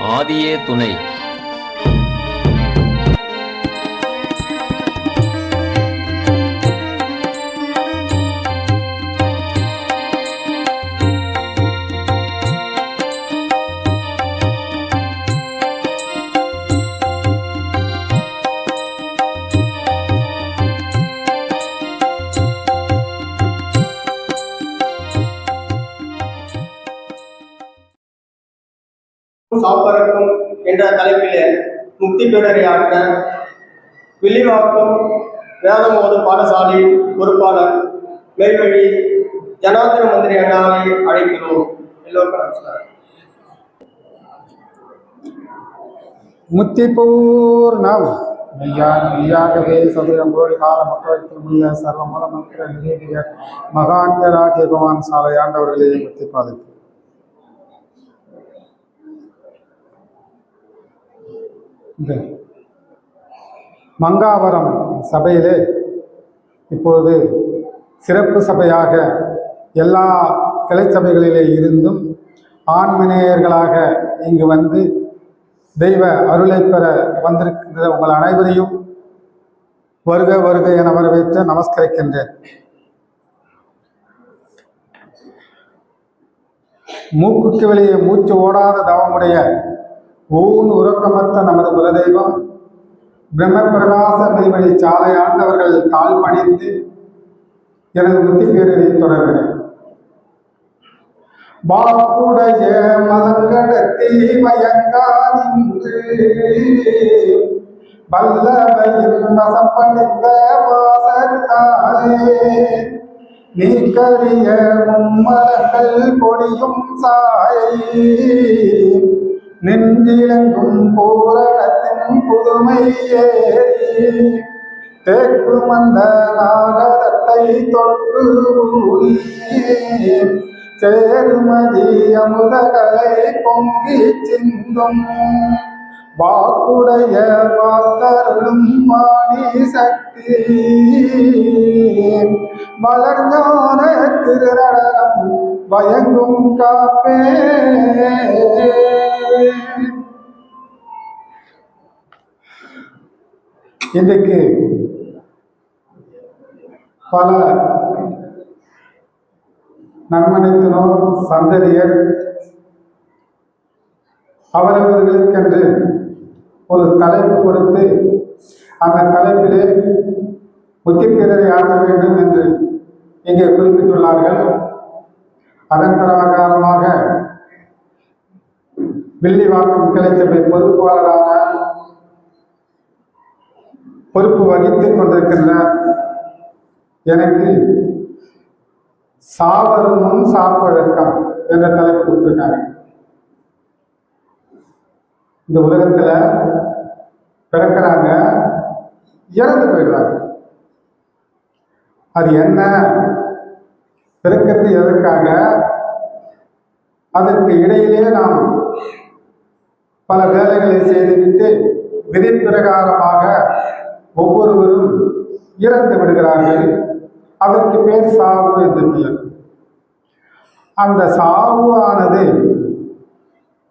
ஆதியே துணை. முக்தி பேரரையாற்ற வில்லிவாக்கம் வேதமோது பாடசாலை பொறுப்பாளர் மேல்வழி ஜனார்தன மந்திரி அண்ணாவை அழைக்கிறோம். எல்லோருக்கும் நமஸ்காரம். நாம். மெய்யாக மெய்யாகவே சதுரம் கோடி கால மக்களுக்குள்ள சர்வமலமற்ற நிலைய மகாந்தராகிய பகவான் சாலை ஆண்டவர்களே முத்தி பாதிப்பு இந்த மங்காவரம் சபையிலே இப்பொழுது சிறப்பு சபையாக எல்லா கிளை சபைகளிலே இருந்தும் ஆண்மநேயர்களாக இங்கு வந்து தெய்வ அருளை பெற வந்திருக்கிற உங்கள் அனைவரையும் வருக வருக என வரவேற்று நமஸ்கரிக்கின்றேன். மூக்குக்கு வெளியே மூச்சு ஓடாத தவமுடைய ஊன் உறக்கமற்ற நமது குலதெய்வம். பிரம்மபிரகாச மெய்வழி சாலை ஆண்டவர்கள் தாழ் பணிந்து எனது முத்தி பேரரை தொடர்கிறேன். வாக்குடைய மலங்கடத்தி மயங்கா நின்று வல்லவையில் வசப்படைந்த வாசத்தாலே நீக்கரிய மும்மரங்கள் பொடியும் சாயை. நெஞ்சிலங்கும் பூரணத்தின் புதுமையே தேக்கு மந்த நாகரத்தை தொட்டு ஊறி சேருமதி அமுதகளை பொங்கி சிந்தும். வாக்குடைய வாக்கருளும் வாணி சக்தி. மலர்ஞான திருநடனம் வயங்கும் காப்பே. இன்றைக்கு பல நன்மனைத்தினோர் சந்ததியர் அவரவர்களுக்கென்று ஒரு தலைப்பு கொடுத்து அந்த தலைப்பிலே முத்திப்பிரரை ஆற்ற வேண்டும் என்று இங்கே குறிப்பிட்டுள்ளார்கள். அதன் பிரகாரமாக வில்லிவாக்கம் கிளைச்சபை பொறுப்பாளரான பொறுப்பு வகித்துக் கொண்டிருக்கின்ற எனக்கு சாவரும் முன் சாப்பழக்கம் என்ற தலைப்பு கொடுத்துருக்காங்க. இந்த உலகத்துல பிறக்கிறாங்க இறந்து போயிடுறாங்க. அது என்ன? பிறக்கிறது எதற்காக? அதற்கு இடையிலே நாம் பல வேலைகளை செய்துவிட்டு விதி பிரகாரமாக ஒவ்வொருவரும் இறந்து விடுகிறார்கள். அதற்கு பேர் சாவு என்று பெயர். அந்த சாவு ஆனது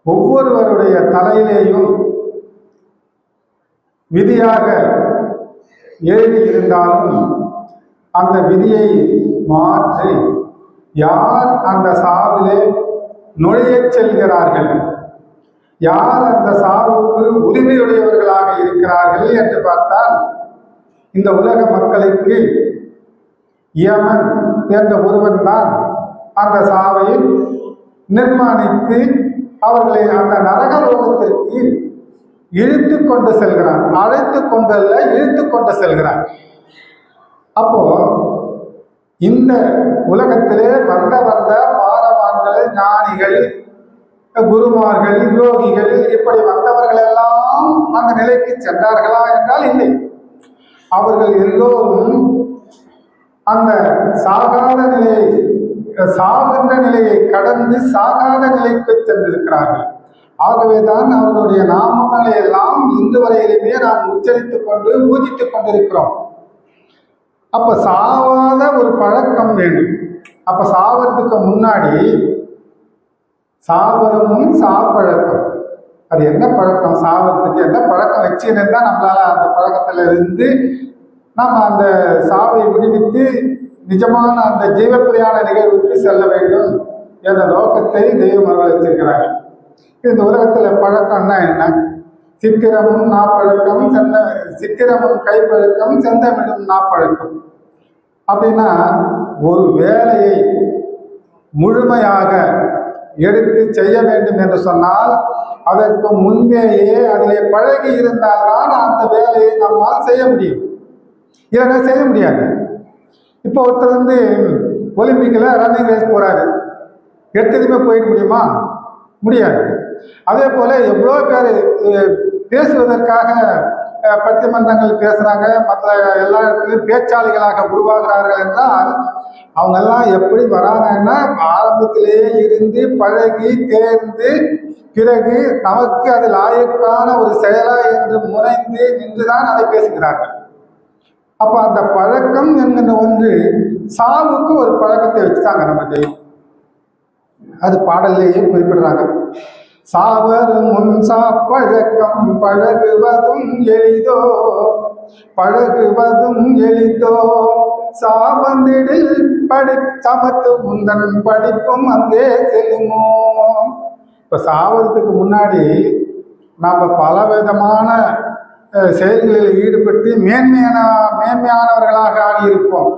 ஒவ்வொருவருடைய தலையிலேயும் விதியாக எழுதியிருந்தாலும் அந்த விதியை மாற்றி யார் அந்த சாவிலே நுழையச் செல்கிறார்கள்? யார் அந்த சாவுக்கு உரிமையுடையவர்களாக இருக்கிறார்கள் என்று பார்த்தால் இந்த உலக மக்களுக்கு யமன் என்ற ஒருவன் தான் அந்த சாவை நிர்மாணித்து அவர்களை அந்த நரக லோகத்திற்கு இழுத்து கொண்டு செல்கிறான். அழைத்து கொண்டல்ல இழுத்து கொண்டு செல்கிறான். அப்போ இந்த உலகத்திலே வந்த வந்த பாரவான்கள் ஞானிகள் குருமார்கள் யோகிகள் இப்படி வந்தவர்கள் எல்லாம் அந்த நிலைக்கு சென்றார்களா என்றால் இல்லை. அவர்கள் எல்லோரும் அந்த சாகாத நிலையை சாகின்ற நிலையை கடந்து சாகாத நிலைக்கு சென்றிருக்கிறார்கள். ஆகவேதான் அவர்களுடைய நாமங்களை எல்லாம் இன்று வரையிலுமே நாம் உச்சரித்துக் கொண்டு பூஜித்துக் கொண்டிருக்கிறோம். அப்போ சாவாத ஒரு பழக்கம் வேண்டும். அப்போ சாவறதுக்கு முன்னாடி சாபரமும் சாப்பழக்கம். அது என்ன பழக்கம்? சாவறதுக்கு என்ன பழக்கம் வச்சுருந்தா நம்மளால அந்த பழக்கத்துல இருந்து நம்ம அந்த சாவை விடுவித்து நிஜமான அந்த ஜீவப்பிரியான நிகழ்வுக்கு செல்ல வேண்டும் என்ற நோக்கத்தை தெய்வம் அவர்கள் இந்த உலகத்துல பழக்கம்னா என்ன? சித்திரமும் நாப்பழக்கம் செந்த சித்திரமும் கைப்பழக்கம் செந்தமிழும் நாப்பழக்கம் அப்படின்னா ஒரு வேலையை முழுமையாக எடுத்து செய்ய வேண்டும் என்று சொன்னால் அதற்கு முன்பேயே அதிலே பழகி இருந்தால்தான் அந்த வேலையை நம்மால் செய்ய முடியும். இல்லைன்னா செய்ய முடியாது. இப்போ ஒருத்தர் வந்து ஒலிம்பிக்கில் ரன்னிங் ரேஸ் போகிறாரு எடுத்ததுமே போயிட முடியுமா? முடியாது. அதே போல எவ்வளோ பேர் பேசுவதற்காக பட்டிமன்றங்கள் பேசுகிறாங்க மற்ற எல்லா இடத்துலையும் பேச்சாளிகளாக உருவாகிறார்கள் என்றால் அவங்க எல்லாம் எப்படி வராங்கன்னா ஆரம்பத்திலேயே இருந்து பழகி தேர்ந்து பிறகு நமக்கு அது லாயக்கான ஒரு செயலா என்று முனைந்து நின்றுதான் அதை பேசுகிறார்கள். அப்போ அந்த பழக்கம் என்கிற ஒன்று சாவுக்கு ஒரு பழக்கத்தை வச்சுட்டாங்க நம்ம அது பாடல்லையே குறிப்பிடுறாங்க. சாவரும் முன் சாப்பழக்கம் பழகுவதும் எளிதோ? பழகுவதும் எளிதோ? சாவந்திடில் படி சமத்து முந்தன் படிப்பும் அங்கே செல்லுமோ? இப்ப சாவதுக்கு முன்னாடி நாம பல விதமான செயல்களில் ஈடுபட்டு மேன்மையான மேன்மையானவர்களாக ஆகியிருப்போம்.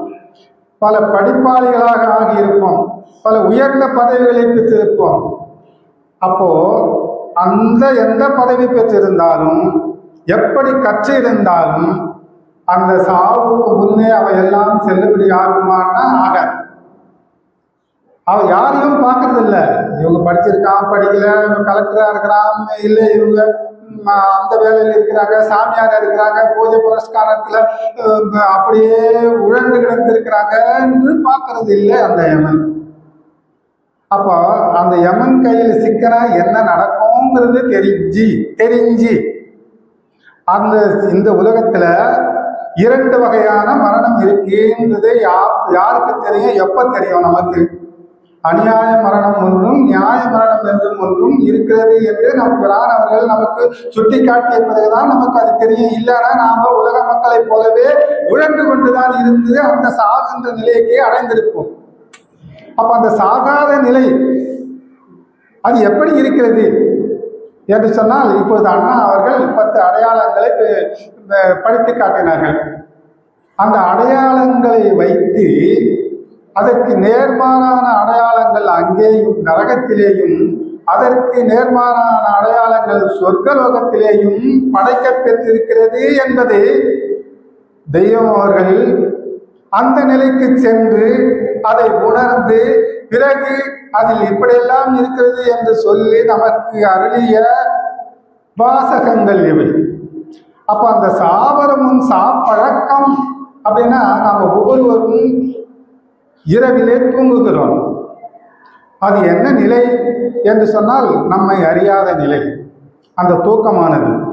பல படிப்பாளிகளாக ஆகியிருப்போம். பல உயர்ந்த பதவிகளை பெற்றிருப்போம். அப்போ அந்த எந்த பதவி பெற்றிருந்தாலும் எப்படி கற்றிருந்தாலும் அந்த சாவுக்கு முன்னே அவை எல்லாம் செல்லுபடி ஆகுமான்னா ஆகாது. அவ யாரையும் பார்க்கறது இல்லை இவங்க படிச்சிருக்கான் படிக்கல இவங்க கலெக்டரா இருக்கிறான் இல்லை இவங்க அந்த வேலையில் இருக்கிறாங்க சாமியார் இருக்கிறாங்க பூஜை புரஸ்காரத்துல அப்படியே உழந்து கிடந்திருக்கிறாங்கன்னு பார்க்கறது இல்லை அந்த எமன் அப்போ அந்த யமன் கையில் சிக்கனா என்ன நடக்கும்ங்கிறது தெரிஞ்சு தெரிஞ்சு. அந்த இந்த உலகத்துல இரண்டு வகையான மரணம் இருக்குன்றது யார் யாருக்கு தெரியும் எப்ப தெரியும் நமக்கு? அநியாய மரணம் ஒன்றும் நியாய மரணம் என்றும் ஒன்றும் இருக்கிறது என்று நம் பிரான் அவர்கள் நமக்கு சுட்டி காட்டிய பிறகுதான் நமக்கு அது தெரியும். இல்லைன்னா நாம உலக மக்களைப் போலவே உழன்று கொண்டுதான் இருந்து அந்த சாகின்ற நிலைக்கு அடைந்திருப்போம். அப்போ அந்த சாகாத நிலை அது எப்படி இருக்கிறது? என்று சொன்னால் இப்பொழுது அண்ணா அவர்கள் பத்து அடையாளங்களை படித்து காட்டினார்கள். அந்த அடையாளங்களை வைத்து அதற்கு நேர்மாறான அடையாளங்கள் அங்கேயும் நரகத்திலேயும் அதற்கு நேர்மாறான அடையாளங்கள் சொர்க்கலோகத்திலேயும் படைக்க பெற்றிருக்கிறது என்பதை தெய்வம் அவர்கள் அந்த நிலைக்கு சென்று அதை உணர்ந்து பிறகு அதில் இப்படியெல்லாம் இருக்கிறது என்று சொல்லி நமக்கு அருளிய வாசகங்கள் இவை. அப்ப அந்த சாபரமும் சாப்பழக்கம் அப்படின்னா நம்ம ஒவ்வொருவரும் இரவிலே தூங்குகிறோம். அது என்ன நிலை என்று சொன்னால் நம்மை அறியாத நிலை. அந்த தூக்கமானது.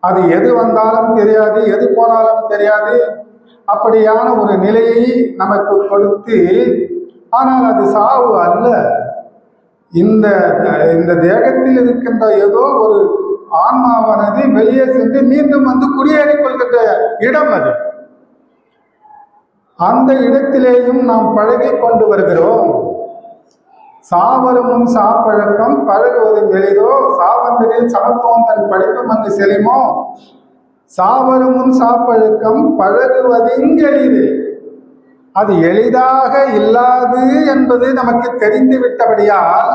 அது எது வந்தாலும் தெரியாது எது போனாலும் தெரியாது. அப்படியான ஒரு நிலையை நமக்கு கொடுத்து ஆனால் அது சாவு அல்ல. இந்த இந்த தேகத்தில் இருக்கின்ற ஏதோ ஒரு ஆன்மாவானது வெளியே சென்று மீண்டும் வந்து குடியேறிக் கொள்கின்ற இடம் அது. அந்த இடத்திலேயும் நாம் பழகி கொண்டு வருகிறோம். சாவரும் முன் சாப்பழக்கம் பழகுவதும் எளிதோ சாவந்தரில் சமத்துவம் தன் படிப்பும் அங்கு செலுமோ சாவரும் சாப்பழுக்கம் சாப்பழக்கம் பழகுவதெங்கெளிது அது எளிதாக இல்லாது என்பது நமக்கு தெரிந்து விட்டபடியால்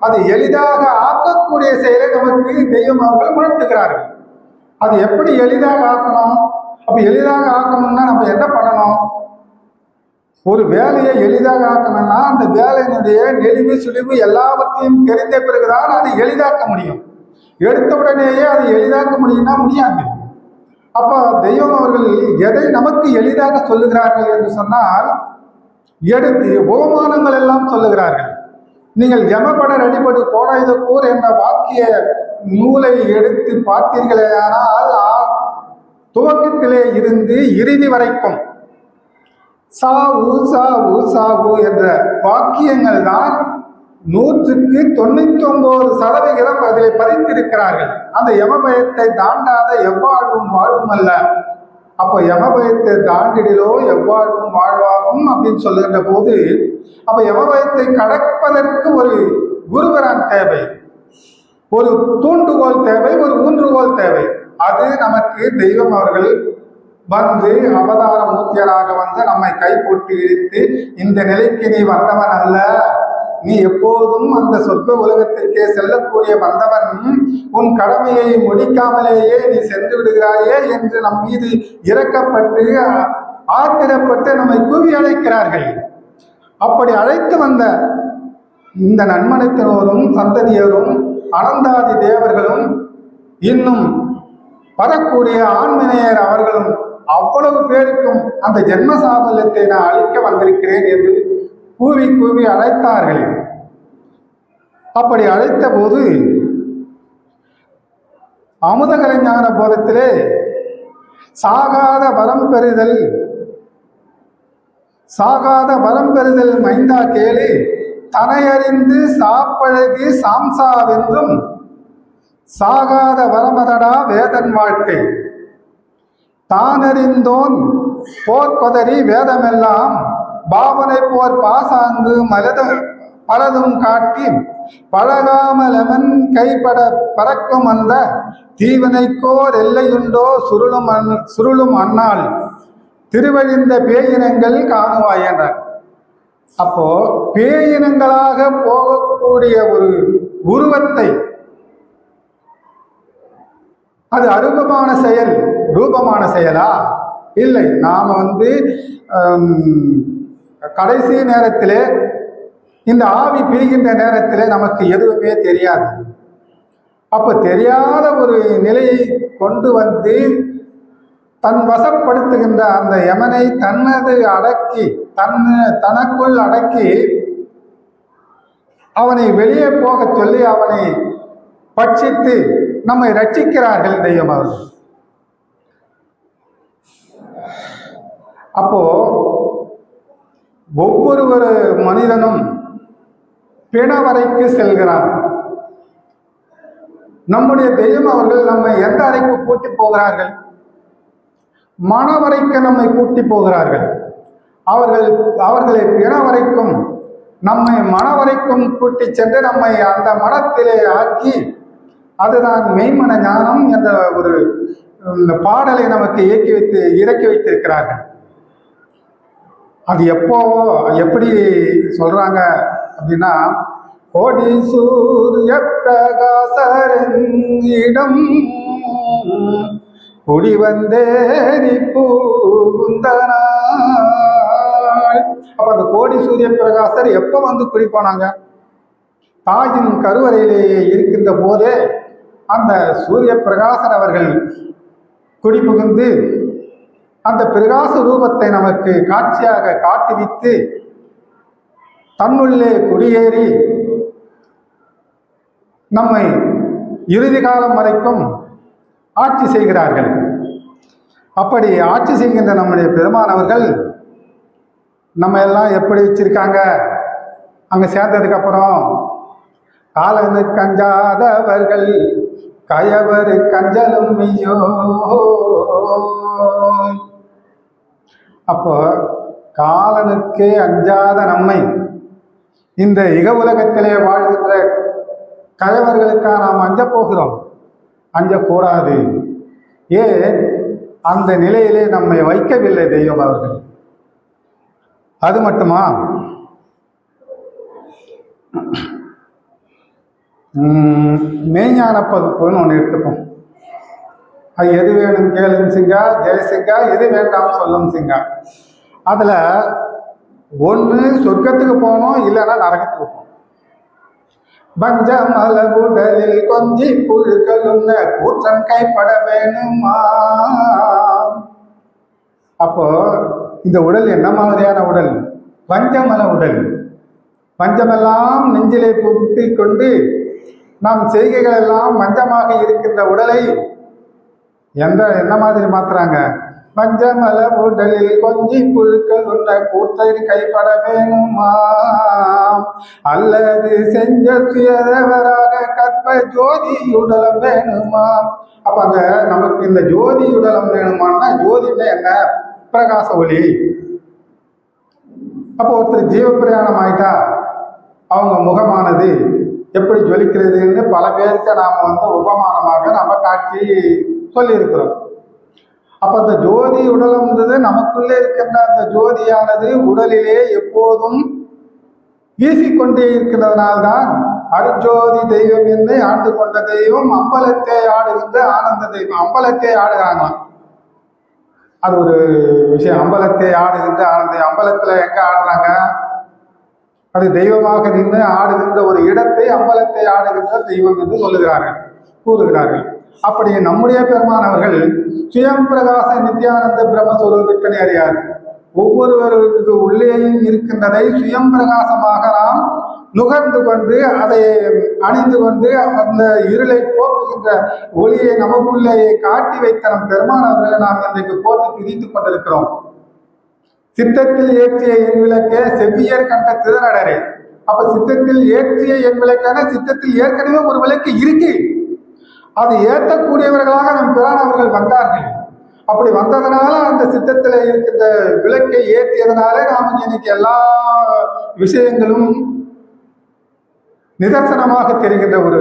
அது எளிதாக ஆக்கக்கூடிய செயலை நமக்கு தெய்வம் அவர்கள் உணர்த்துகிறார்கள். அது எப்படி எளிதாக ஆக்கணும்? அப்ப எளிதாக ஆக்கணும்னா நம்ம என்ன பண்ணணும்? ஒரு வேலையை எளிதாக ஆக்கணும்னா அந்த வேலையினுடைய நெளிவு சுழிவு எல்லாவற்றையும் தெரிந்த பிறகுதான் அதை எளிதாக்க முடியும். எடுத்த உடனேயே அதை எளிதாக்க முடியும்னா முடியாது. அப்ப தெய்வம் அவர்கள் எதை நமக்கு எளிதாக சொல்லுகிறார்கள் என்று சொன்னால் எடுத்து உபமானங்கள் எல்லாம் சொல்லுகிறார்கள். நீங்கள் யமபடர் அடிபடு கோடாயுதக்கூர் என்ற வாக்கிய நூலை எடுத்து பார்த்தீர்களே ஆனால் துவக்கத்திலே இருந்து இறுதி வரைக்கும் சாவு சாவு சாவு என்ற வாக்கியங்கள் தான் நூற்றுக்கு தொண்ணூத்தி ஒன்பது சதவிகிதம் அதில் பதித்திருக்கிறார்கள். அந்த யமபயத்தை தாண்டாத எவ்வாழ்வும் வாழ்வும் அல்ல. அப்போ யமபயத்தை தாண்டிடலோ எவ்வாழ்வும் வாழ்வாகும் அப்படின்னு சொல்லுகின்ற போது அப்ப யமபயத்தை கடப்பதற்கு ஒரு குருவரான் தேவை. ஒரு தூண்டுகோல் தேவை ஒரு ஊன்றுகோல் தேவை. அது நமக்கு தெய்வம் அவர்கள் வந்து அவதார மூர்த்தியராக வந்து நம்மை கைப்பூட்டி இழுத்து இந்த நிலைக்கு நீ வந்தவன் அல்ல நீ எப்போதும் அந்த சொர்க்க உலகத்திற்கே செல்லக்கூடிய வந்தவன். உன் கடமையை முடிக்காமலேயே நீ சென்று விடுகிறாயே என்று நம் மீது இறக்கப்பட்டு ஆத்திரப்பட்டு நம்மை கூவி அழைக்கிறார்கள். அப்படி அழைத்து வந்த இந்த நன்மனத்தினோரும் சந்ததியரும் அனந்தாதி தேவர்களும் இன்னும் வரக்கூடிய ஆண்மினையர் அவர்களும் அவ்வளவு பேருக்கும் அந்த ஜென்ம சாபல்யத்தை நான் அழிக்க வந்திருக்கிறேன் என்று கூவி கூவி அழைத்தார்கள். அப்படி அழைத்த போது அமுதகலை ஞான போதத்திலே சாகாத வரம் பெறுதல் சாகாத வரம் பெறுதல் மைந்தா கேளு தனையறிந்து சாப்பழகி சாம்சாவென்றும் சாகாத வரமதடா வேதன் வாழ்க்கை. தானறிந்தோன் போர்க்கொதறி வேதமெல்லாம் பாவனை போர் பாசாங்கு மலத பலதும் காட்டி பழகாமலவன் கைப்பட பறக்கும் அந்த தீவனைக்கோர் எல்லையுண்டோ சுருளும் அன் சுருளும் அண்ணாள். திருவழிந்த பேயினங்கள் காணுவாய் என்றார் அப்போ பேயினங்களாக போகக்கூடிய ஒரு உருவத்தை அது அரூபமான செயல் ரூபமான செயலா? இல்லை. நாம் வந்து கடைசி நேரத்திலே இந்த ஆவி பிரிகின்ற நேரத்திலே நமக்கு எதுவுமே தெரியாது. அப்போ தெரியாத ஒரு நிலையை கொண்டு வந்து தன் வசப்படுத்துகின்ற அந்த யமனை தன்னது அடக்கி தன் தனக்குள் அடக்கி அவனை வெளியே போகச் சொல்லி அவனை பட்சித்து நம்மை ரட்சிக்கிறார்கள் தெய்வம் அவர்கள். அப்போ ஒவ்வொரு ஒரு மனிதனும் பிணவரைக்கு செல்கிறான். நம்முடைய தெய்வம் அவர்கள் நம்மை எந்த அறைக்கு கூட்டி போகிறார்கள்? மனவரைக்கு நம்மை கூட்டி போகிறார்கள். அவர்கள் அவர்களை பிணவரைக்கும் நம்மை மனவரைக்கும் கூட்டி சென்று நம்மை அந்த மனத்திலே ஆக்கி அதுதான் மெய்மன ஞானம் என்ற ஒரு இந்த பாடலை நமக்கு இயக்கி வைத்து இறக்கி வைத்திருக்கிறார்கள். அது எப்போ எப்படி சொல்றாங்க அப்படின்னா கோடி சூரிய பிரகாசரங்கிடம் குடி வந்தேரி பூந்தனாள் அப்ப அந்த கோடி சூரிய பிரகாசர் எப்போ வந்து குடிப்போனாங்க தாயின் கருவறையிலேயே இருக்கின்ற போதே அந்த சூரிய பிரகாசர் அவர்கள் குடி புகுந்து அந்த பிரகாச ரூபத்தை நமக்கு காட்சியாக காட்டுவித்து தன்னுள்ளே குடியேறி நம்மை இறுதி காலம் வரைக்கும் ஆட்சி செய்கிறார்கள். அப்படி ஆட்சி செய்கின்ற நம்முடைய பெருமானவர்கள் நம்ம எல்லாம் எப்படி வச்சிருக்காங்க? அங்க சேர்ந்ததுக்கு அப்புறம் காலனு கஞ்சாதவர்கள் கயவர் கஞ்சலும் ஐயோ அப்போ காலனுக்கே அஞ்சாத நம்மை இந்த இக உலகத்திலே வாழ்கின்ற கயவர்களுக்காக நாம் அஞ்சப்போகிறோம் அஞ்சக்கூடாது. ஏன்? அந்த நிலையிலே நம்மை வைக்கவில்லை தெய்வம் அவர்கள். அது மட்டுமா? மெய்ஞான பகுப்புன்னு ஒன்று எடுத்துப்போம். அது எது வேணும் கேளுங்க சிங்கா ஜெயசிங்கா எது வேண்டாம் சொல்லும் சிங்கா. அதில் ஒன்று சொர்க்கத்துக்கு போகணும் இல்லைன்னா நரகத்துக்கு போகணும். பஞ்சம் அளவுடலில் கொஞ்சி புழுக்கள் உண்ண கூற்றன் கைப்பட வேணுமா? அப்போ இந்த உடல் என்ன மாதிரியான உடல்? பஞ்சமல உடல். பஞ்சமெல்லாம் நெஞ்சிலே புகுத்தி கொண்டு நம் செய்கைகள் எல்லாம் மஞ்சமாக இருக்கின்ற உடலை எந்த என்ன மாதிரி மாத்துறாங்க? பஞ்சமலை உடலில் கொஞ்சி புழுக்கள் உன்னை கூத்தையில் கைப்பட வேணுமா? அல்லது செஞ்ச சுயதவராக கற்ப ஜோதி உடலம் வேணுமா? அப்ப அந்த நமக்கு இந்த ஜோதி உடலம் வேணுமான்னா ஜோதினா என்ன? பிரகாச ஒளி. அப்போ ஒருத்தர் ஜீவ பிரயாணம் ஆயிட்டா அவங்க முகமானது எப்படி ஜொலிக்கிறதுன்னு பல பேருக்கு நாம் வந்து உபமானமாக நம்ம காட்டி சொல்லியிருக்கிறோம். அப்ப அந்த ஜோதி உடலம்ன்றது நமக்குள்ளே இருக்கின்ற அந்த ஜோதியானது உடலிலே எப்போதும் வீசிக்கொண்டே இருக்கிறதுனால்தான் அருஜோதி தெய்வம் என்று ஆண்டு கொண்ட தெய்வம் அம்பலத்தை ஆடுகின்ற ஆனந்த தெய்வம். அம்பலத்தை ஆடுகிறாங்களாம் அது ஒரு விஷயம். அம்பலத்தை ஆடுகின்ற ஆனந்த அம்பலத்துல எங்க ஆடுறாங்க? அது தெய்வமாக நின்று ஆடுகின்ற ஒரு இடத்தை அம்பலத்தை ஆடுகின்ற தெய்வம் என்று சொல்லுகிறார்கள் கூறுகிறார்கள். அப்படி நம்முடைய பெருமானவர்கள் சுயம் பிரகாச நித்யானந்த பிரம்மஸ்வரூபத்தினை அறியார். ஒவ்வொருவருக்கு உள்ளேயும் இருக்கின்றதை சுயம் பிரகாசமாக நாம் நுகர்ந்து கொண்டு அதை அணிந்து கொண்டு அந்த இருளை போக்குகின்ற ஒளியை நமக்குள்ளேயே காட்டி வைத்த நம் பெருமானவர்களை நாம் இன்றைக்கு போட்டு பிரித்துக் கொண்டிருக்கிறோம். சித்தத்தில் ஏற்றிய என் விளக்கே செவ்வியர் கண்ட திருநடரை. அப்ப சித்தத்தில் ஏற்றிய என் விளக்கான சித்தத்தில் ஏற்கனவே ஒரு விளக்கு இருக்கு. அது ஏற்றக்கூடியவர்களாக நம் பிரானவர்கள் வந்தார்கள். அப்படி வந்ததுனால அந்த சித்தத்தில் இருக்கின்ற விளக்கை ஏற்றியதனாலே நாம் இன்னைக்கு எல்லா விஷயங்களும் நிதர்சனமாக தெரிகின்ற ஒரு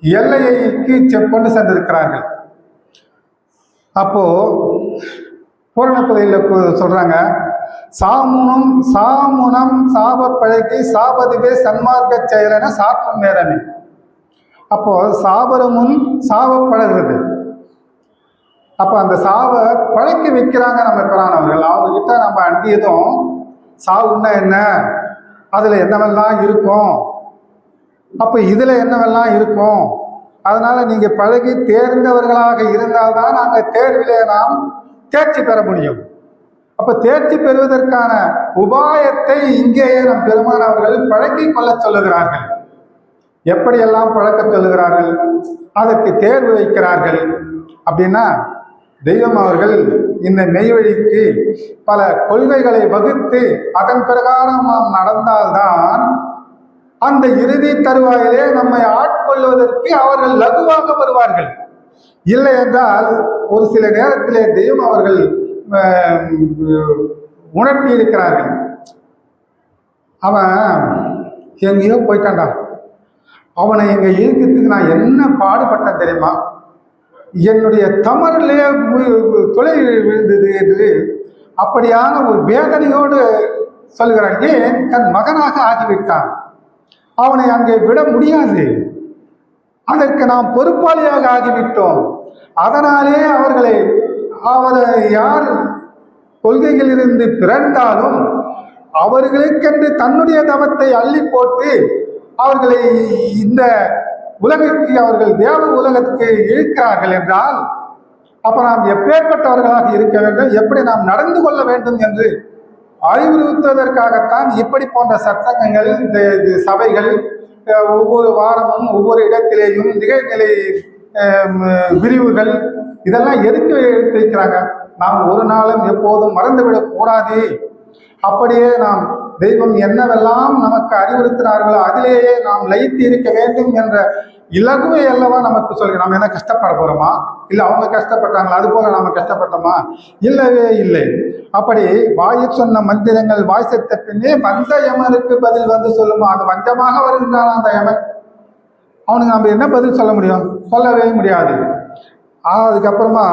எல்லையைக்கு செ- கொண்டு சென்றிருக்கிறார்கள். அப்போ பூரணப்பதையில் சொல்றாங்க சாமுனம் சாமுனம் சாப பழகி சாபதுவே சன்மார்க்க செயலன சாற்றும் நேரமே. அப்போ சாபரமும் சாப பழகுறது அப்போ அந்த சாவை பழக்கி வைக்கிறாங்க நம்ம பிராணவர்கள் அவங்கக்கிட்ட நம்ம அண்டியதும் சாவுன்னா என்ன? அதில் என்னவெல்லாம் இருக்கும்? அப்போ இதில் என்னவெல்லாம் இருக்கும்? அதனால் நீங்கள் பழகி தேர்ந்தவர்களாக இருந்தால்தான் நாங்கள் தேர்விலே நாம் தேர்ச்சி பெற முடியும். அப்போ தேர்ச்சி பெறுவதற்கான உபாயத்தை இங்கேயே நம் பெருமானவர்கள் பழக்கி கொள்ள சொல்லுகிறார்கள். எப்படியெல்லாம் பழக்க சொல்லுகிறார்கள் அதற்கு தேர்வு வைக்கிறார்கள். அப்படின்னா தெய்வம் அவர்கள் இந்த மெய்வழிக்கு பல கொள்கைகளை வகுத்து அதன் பிரகாரம் நாம் நடந்தால்தான் அந்த இறுதி தருவாயிலே நம்மை ஆட்கொள்வதற்கு அவர்கள் லகுவாக வருவார்கள். இல்லை என்றால் ஒரு சில நேரத்திலே தெய்வம் அவர்கள் உணர்த்தி இருக்கிறார்கள் அவன் எங்கேயோ போயிட்டான்டா. அவனை எங்கள் இயக்கத்துக்கு நான் என்ன பாடுபட்டேன் தெரியுமா? என்னுடைய தமரிலே தொலை விழுந்தது என்று அப்படியான ஒரு வேதனையோடு சொல்கிறான் ஏன்? தன் மகனாக ஆகிவிட்டான். அவனை அங்கே விட முடியாது. அதற்கு நாம் பொறுப்பாளியாக ஆகிவிட்டோம். அதனாலே அவர்களை அவரை யார் கொள்கைகளிலிருந்து பிறந்தாலும் அவர்களுக்கென்று தன்னுடைய தவத்தை அள்ளி போட்டு அவர்களை இந்த உலகிற்கு அவர்கள் தேவ உலகத்துக்கு இழுக்கிறார்கள் என்றால் அப்ப நாம் எப்பேற்பட்டவர்களாக இருக்க வேண்டும்? எப்படி நாம் நடந்து கொள்ள வேண்டும் என்று அறிவுறுத்துவதற்காகத்தான் இப்படி போன்ற சத்தங்கங்கள் இந்த சபைகள் ஒவ்வொரு வாரமும் ஒவ்வொரு இடத்திலேயும் நிகழ்நிலை விரிவுகள் இதெல்லாம் எதுக்கு எடுத்து வைக்கிறாங்க நாம் ஒரு நாளும் எப்போதும் மறந்துவிடக் கூடாது அப்படியே நாம் தெய்வம் என்னவெல்லாம் நமக்கு அறிவுறுத்தினார்களோ அதிலேயே நாம் லயித்து இருக்க வேண்டும் என்ற இலகுவை அல்லவா நமக்கு சொல்லி நம்ம என்ன கஷ்டப்பட போறோமா? இல்லை அவங்க கஷ்டப்பட்டாங்களா? அது போல நாம கஷ்டப்பட்டோமா? இல்லவே இல்லை. அப்படி வாயில் சொன்ன மந்திரங்கள் வாய் செத்த பின்னே வந்த யமனுக்கு பதில் வந்து சொல்லுமா? அது வஞ்சமாக வருகின்றான் அந்த யமன்? அவனுக்கு நம்ம என்ன பதில் சொல்ல முடியும்? சொல்லவே முடியாது. அதுக்கப்புறமா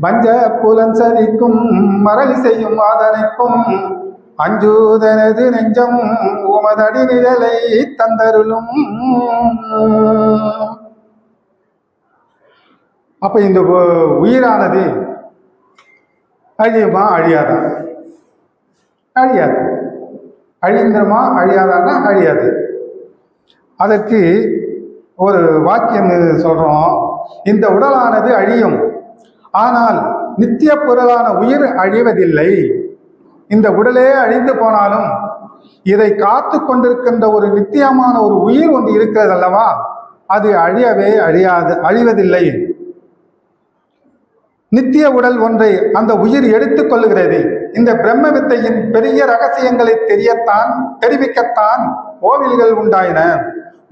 வஞ்ச புலன் சதிக்கும் மரளி செய்யும் வாதனைக்கும் அஞ்சூதனது நெஞ்சம் உமதடி நிழலை தந்தருளும். அப்ப இந்த உயிரானது அழியுமா? அழியாதா? அழியாது. அழிந்துருமா? அழியாதான்னா அழியாது. அதற்கு ஒரு வாக்கியம் சொல்றோம். இந்த உடலானது அழியும். ஆனால் நித்திய பொருளான உயிர் அழிவதில்லை. இந்த உடலே அழிந்து போனாலும் இதை காத்து கொண்டிருக்கின்ற ஒரு நித்தியமான ஒரு உயிர் ஒன்று இருக்கிறது அல்லவா அது அழியவே அழியாது அழிவதில்லை. நித்திய உடல் ஒன்றை அந்த உயிர் எடுத்துக் கொள்ளுகிறது. இந்த பிரம்ம வித்தையின் பெரிய ரகசியங்களை தெரியத்தான் தெரிவிக்கத்தான் கோவில்கள் உண்டாயின.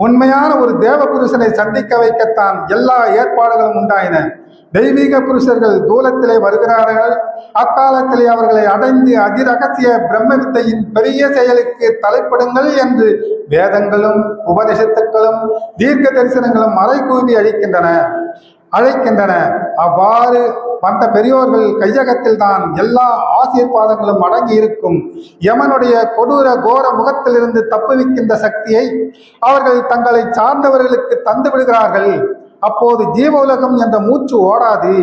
உண்மையான ஒரு தேவ புருஷனை சந்திக்க வைக்கத்தான் எல்லா ஏற்பாடுகளும் உண்டாயின. தெய்வீக புருஷர்கள் தூலத்திலே வருகிறார்கள். அக்காலத்திலே அவர்களை அடைந்து அதிரகசிய பிரம்ம வித்தையின் பெரிய செயலுக்கு தலைப்படுங்கள் என்று வேதங்களும் உபனிஷத்துக்களும் தீர்க்க தரிசனங்களும் மறை கூவி அழிக்கின்றன. அழைக்கின்றன. அவ்வாறு வந்த பெரியோர்கள் கையகத்தில் தான் எல்லா ஆசீர்வாதங்களும் அடங்கி இருக்கும். யமனுடைய கொடூர கோர முகத்திலிருந்து தப்புவிக்கின்ற சக்தியை அவர்கள் தங்களை சார்ந்தவர்களுக்கு தந்து விடுகிறார்கள் அப்போது ஜீவ உலகம் என்ற மூச்சு ஓடாது.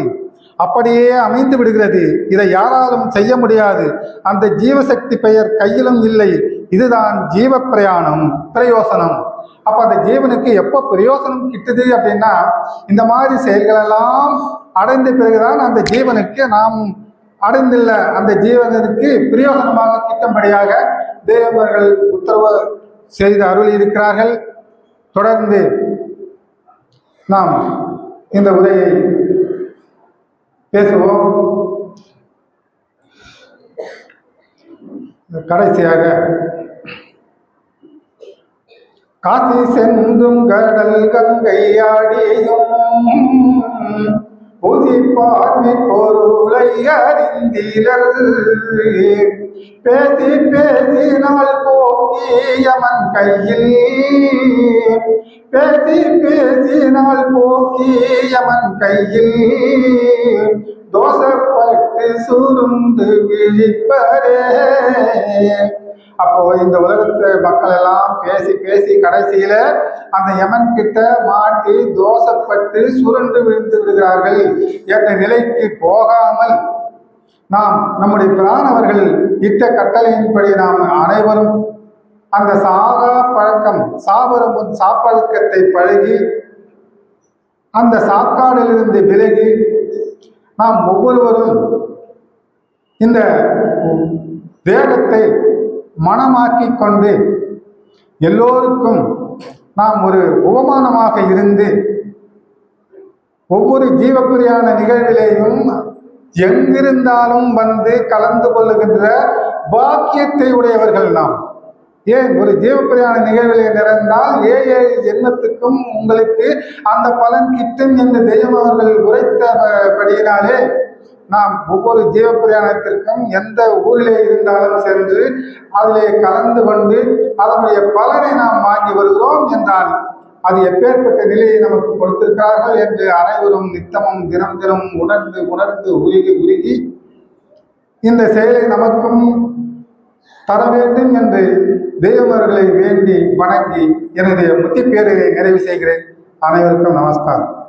அப்படியே அமைந்து விடுகிறது. இதை யாராலும் செய்ய முடியாது. அந்த ஜீவசக்தி பெயர் கையிலும் இல்லை. இதுதான் ஜீவ பிரயாணம் பிரயோசனம். அப்ப அந்த ஜீவனுக்கு எப்போ பிரயோசனம் கிட்டுது அப்படின்னா இந்த மாதிரி செயல்களெல்லாம் அடைந்த பிறகுதான் அந்த ஜீவனுக்கு நாம் அடைந்துள்ள அந்த ஜீவனுக்கு பிரயோசனமாக கிட்டும்படியாக தேவர்கள் உத்தரவு செய்து அருள் இருக்கிறார்கள் தொடர்ந்து நாம் இந்த உரையை பேசுவோம். கடைசியாக காசி சென்றும் கடல் கங்கை ஆடியும் புதி பொருளை அறிந்திலர் பேசி பேசினால் போக்கியமன் கையில் பேசி பேசினால் போக்கியமன் கையில் தோசைப்பட்டு சுருண்டு விழிப்பரே. அப்போ இந்த உலகத்து மக்கள் எல்லாம் பேசி பேசி கடைசியில அந்த யமன் கிட்ட மாட்டி தோசப்பட்டு சுருண்டு விழுந்து விடுகிறார்கள் என்ற நிலைக்கு போகாமல் நாம் நம்முடைய பிராணவர்கள் இட்ட கட்டளையின்படி நாம் அனைவரும் அந்த சாகா பழக்கம் சாபரம் சாப்பழக்கத்தை பழகி அந்த சாக்காடிலிருந்து விலகி நாம் ஒவ்வொருவரும் இந்த தேகத்தை மனமாக்கி கொண்டு எல்லோருக்கும் நாம் ஒரு உபமானமாக இருந்து ஒவ்வொரு ஜீவப்பிரியான நிகழ்விலேயும் எங்கிருந்தாலும் வந்து கலந்து கொள்ளுகின்ற பாக்கியத்தை உடையவர்கள் நாம். ஏன் ஒரு ஜீவப்பிரியான நிகழ்விலே நிறைந்தால் ஏ ஏழு ஜென்மத்துக்கும் உங்களுக்கு அந்த பலன் கிட்டும் என்று தெய்வம் அவர்கள் உரைத்தபடியினாலே நாம் ஒவ்வொரு ஜீவப்பிரயாணத்திற்கும் எந்த ஊரிலே இருந்தாலும் சென்று அதிலே கலந்து கொண்டு அதனுடைய பலனை நாம் வாங்கி வருகிறோம் என்றால் அது எப்பேற்பட்ட நிலையை நமக்கு கொடுத்திருக்கிறார்கள் என்று அனைவரும் நித்தமும் தினம் தினம் உணர்ந்து உணர்ந்து உருகி உருகி இந்த செயலை நமக்கும் தர வேண்டும் என்று தெய்வமர்களை வேண்டி வணங்கி எனது புத்தி பேரரை நிறைவு செய்கிறேன். அனைவருக்கும் நமஸ்காரம்.